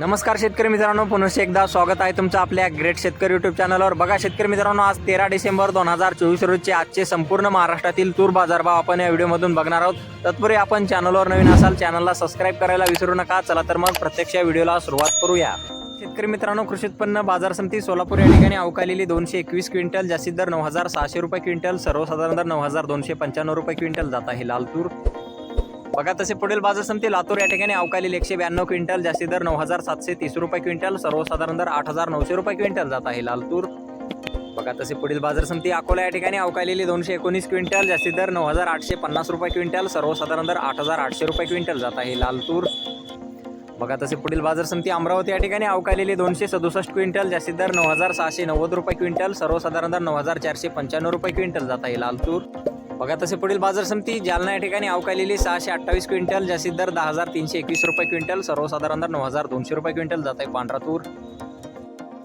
नमस्कार शेतकरी मित्रांनो पुनश्च एकदा स्वागत आहे तुमचं आपल्या ग्रेट शेतकरी युट्यूब चॅनलवर बघा शेतकरी मित्रांनो आज तेरा डिसेंबर दोन हजार चोवीस रोजचे आजचे संपूर्ण महाराष्ट्रातील तूर बाजारभाव आपण या व्हिडिओमधून बघणार आहोत. तत्पूर्वी आपण चॅनलवर नवीन असाल चॅनलला सबस्क्राईब करायला विसरू नका. चला तर मग प्रत्यक्ष या व्हिडिओला सुरुवात करूया. शेतकरी मित्रांनो कृषी उत्पन्न बाजार समिती सोलापूर या ठिकाणी अवकालेली दोनशे एकवीस क्विंटल जास्तीत दर नऊ हजार सहाशे रुपये क्विंटल सर्वसाधारण दर नऊ हजार दोनशे पंच्याण्णव रुपये क्विंटल जात आहे लाल तूर. बघा तसे पुढील बाजार समिती लातूर या ठिकाणी अवकालील एकशे ब्याण्णव क्विंटल जास्ती दर नऊ हजार सातशे तीस रुपये क्विंटल सर्वसाधारण दर आठ हजार नऊशे रुपये क्विंटल जात आहे लाल तूर बघा तसे पुढील बाजार समिती अकोला या ठिकाणी अवकालेली दोनशे एकोणीस क्विंटल जास्ती दर नऊ हजार आठशे पन्नास रुपये क्विंटल सर्वसाधारण दर आठ हजार आठशे रुपये क्विंटल जात आहे लाल तूर बघा तसे पुढील बाजार समिती अमरावती या ठिकाणी अवकालेली दोनशे सदुसष्ट क्विंटल जास्तीत दर नऊ हजार सहाशे नव्वद रुपये क्विंटल सर्वसाधारण दर नऊ हजार चारशे पंच्याण्णव रुपये क्विंटल जात आहे लाल तूर बघा तसे पुढील बाजार समिती जालना या ठिकाणी अवकालेली सहाशे अठ्ठावीस क्विंटल जास्तीत दर दहा हजार तीनशे एकवीस रुपये क्विंटल सर्वसाधारण दर नऊ हजार दोनशे रुपये क्विंटल जात आहे पांढरा तूर.